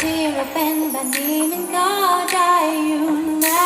ที่เราเป็นแบบนี้มันก็ได้อยู่นะ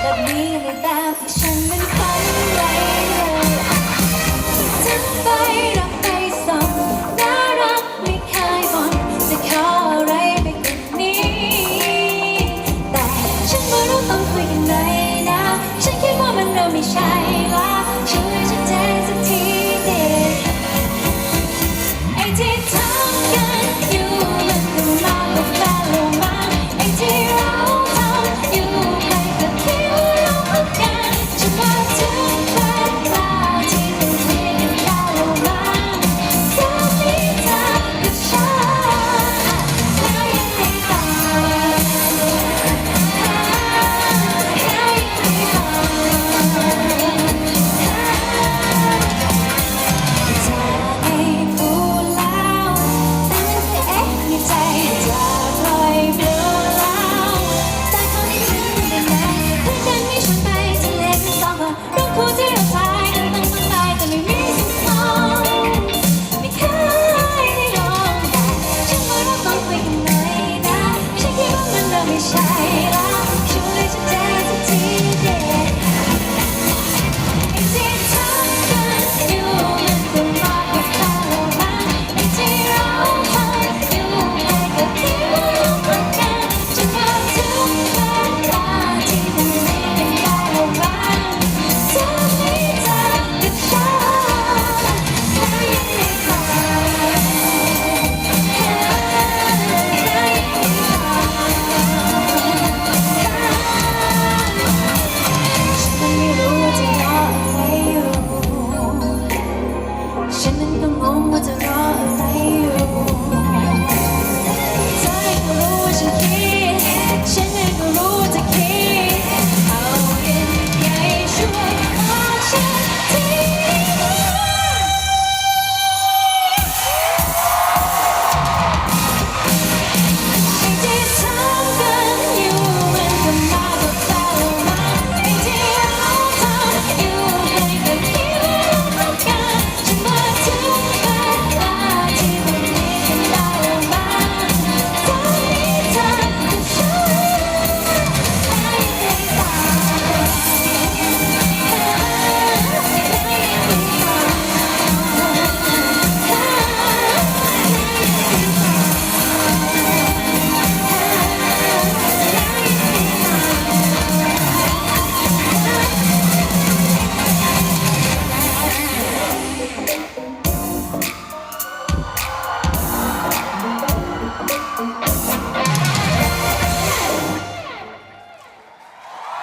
แบบนี้เลยแบบที่ฉันมันฝันไว้เลยจะไปรักไปส่งน่ารักไม่เคยบ่นจะขออะไรไปกว่านี้ แต่ฉันไม่รู้ต้องคุยกันไงนนะ ฉันคิดว่ามันเราไม่ใช่